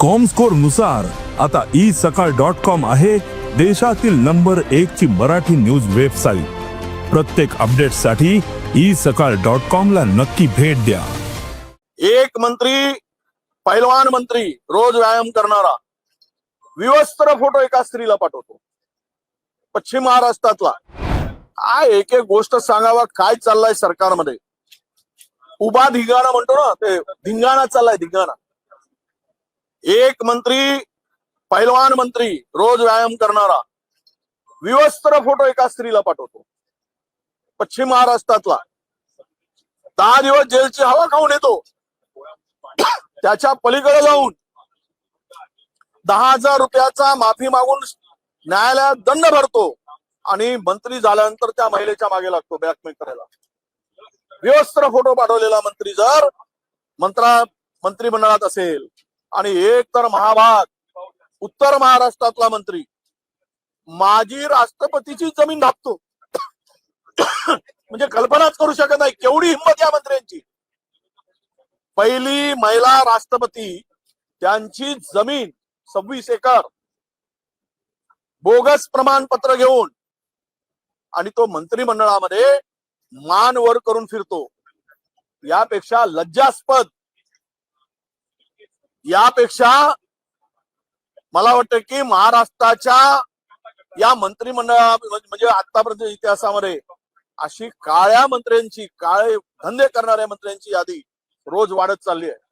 कॉमस्कोरनुसार आता E Sakal dot com आहे देशातील नंबर एक ची मराठी न्यूज वेबसाईट प्रत्येक अपडेटसाठी ई सकाळ डॉट कॉम ला नक्की भेट द्या. एक मंत्री पैलवान मंत्री रोज व्यायाम करणारा विवस्त्र फोटो एका स्त्रीला पाठवतो. पश्चिम महाराष्ट्रातला. काय एक एक गोष्ट सांगावा काय चाललाय सरकारमध्ये. उभा धिंगाणा म्हणतो ना ते धिंगाणा चाललाय धिंगाणा. एक मंत्री पैलवान मंत्री रोज व्यायाम करणारा. विवस्त्र फोटो एका स्त्रीला पाठवतो. पश्चिम महाराष्ट्रातला. दहा दिवस जेलची हवा खाऊन येतो. त्याच्या पलीकडे जाऊन दहा हजार रुपयाचा माफी मागून न्यायालयात दंड भरतो आणि मंत्री झाल्यानंतर त्या महिलेच्या मागे लागतो ब्लॅकमेल करायला. विवस्त्र फोटो पाठवलेला मंत्री जर मंत्रा मंत्रिमंडळात असेल आणि एक तर महाभाग उत्तर महाराष्ट्रातला मंत्री. माजी राष्ट्रपतीची जमीन धापतो म्हणजे कल्पनाच करू शकत नाही केवढी हिंमत या मंत्र्यांची. पहिली महिला राष्ट्रपती त्यांची जमीन सव्वीस एकर. बोगस प्रमाणपत्र घेऊन आणि तो मंत्रिमंडळामध्ये मान वर करून फिरतो. यापेक्षा लज्जास्पद यापेक्षा मला वाटतं की महाराष्ट्राच्या या मंत्रिमंडळा म्हणजे आतापर्यंत इतिहासामध्ये अशी काळ्या मंत्र्यांची काळे धंदे करणाऱ्या मंत्र्यांची यादी रोज वाढत चालली आहे.